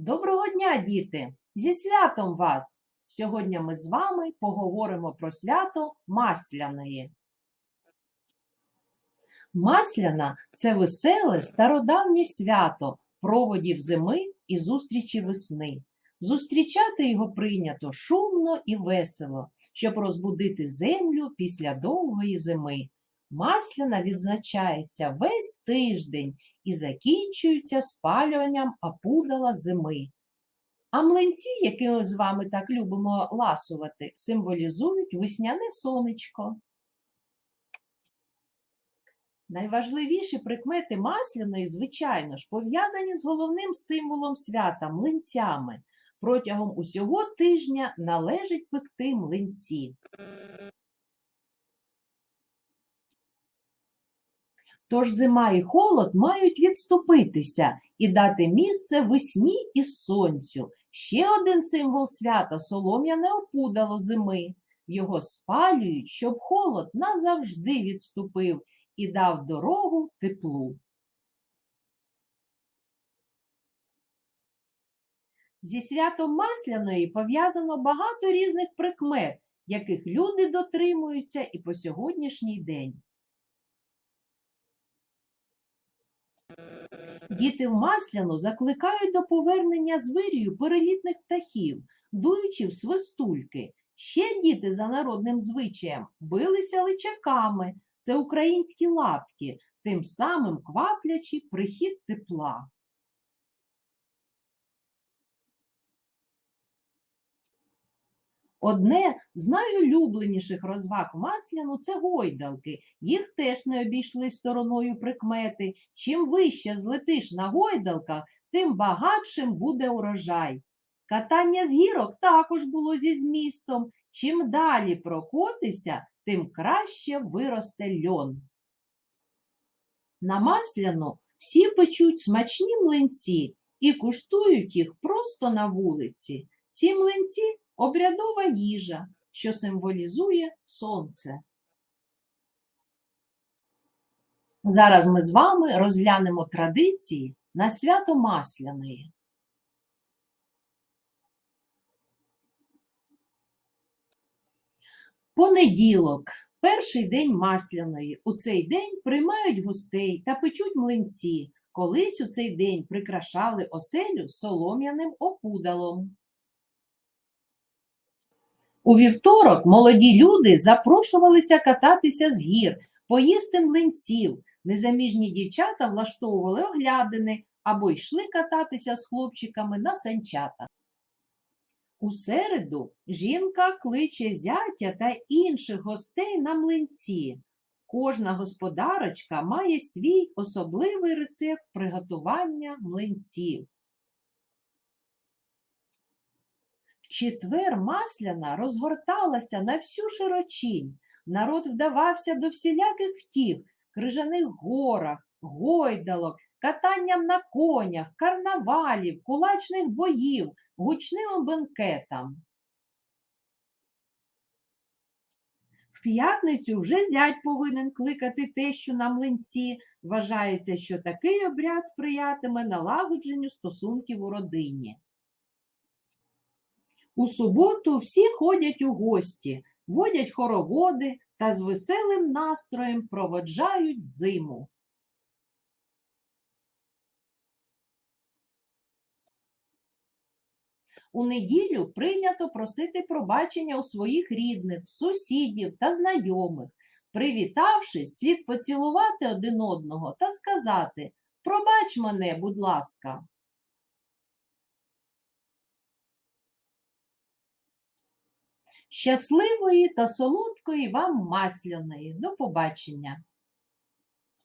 Доброго дня, діти! Зі святом вас! Сьогодні ми з вами поговоримо про свято Масляної. Масляна це веселе стародавнє свято проводів зими і зустрічі весни. Зустрічати його прийнято шумно і весело, щоб розбудити землю після довгої зими. Масляна відзначається весь тиждень і закінчується спалюванням опудала зими. А млинці, які ми з вами так любимо ласувати, символізують весняне сонечко. Найважливіші прикмети масляної, звичайно ж, пов'язані з головним символом свята млинцями. Протягом усього тижня належить пекти млинці. Тож зима і холод мають відступитися і дати місце весні і сонцю. Ще один символ свята солом'яне опудало зими. Його спалюють, щоб холод назавжди відступив і дав дорогу теплу. Зі святом Масляної пов'язано багато різних прикмет, яких люди дотримуються і по сьогоднішній день. Діти в Масляну закликають до повернення з перелітних птахів, дуючи в свистульки. Ще діти за народним звичаєм билися личаками, це українські лапті, тим самим кваплячи прихід тепла. Одне з найулюбленіших розваг масляну це гойдалки. Їх теж не обійшли стороною прикмети. Чим вище злетиш на гойдалках, тим багатшим буде урожай. Катання з гірок також було зі змістом. Чим далі прокотися, тим краще виросте льон. На масляну всі печуть смачні млинці і куштують їх просто на вулиці. Ці млинці обрядова їжа, що символізує сонце. Зараз ми з вами розглянемо традиції на свято Масляної. Понеділок, перший день Масляної. У цей день приймають гостей та печуть млинці. Колись у цей день прикрашали оселю солом'яним опудалом. У вівторок молоді люди запрошувалися кататися з гір, поїсти млинців. Незаміжні дівчата влаштовували оглядини або йшли кататися з хлопчиками на санчатах. У середу жінка кличе зятя та інших гостей на млинці. Кожна господарочка має свій особливий рецепт приготування млинців. В четвер масляна розгорталася на всю широчінь. Народ вдавався до всіляких втіх, крижаних горах, гойдалок, катанням на конях, карнавалів, кулачних боїв, гучним бенкетам. В п'ятницю вже зять повинен кликати тещу на млинці. Вважається, що такий обряд сприятиме налагодженню стосунків у родині. У суботу всі ходять у гості, водять хороводи та з веселим настроєм проводжають зиму. У неділю прийнято просити пробачення у своїх рідних, сусідів та знайомих. Привітавшись, слід поцілувати один одного та сказати Пробач мене, будь ласка. Щасливої та солодкої вам масляної. До побачення!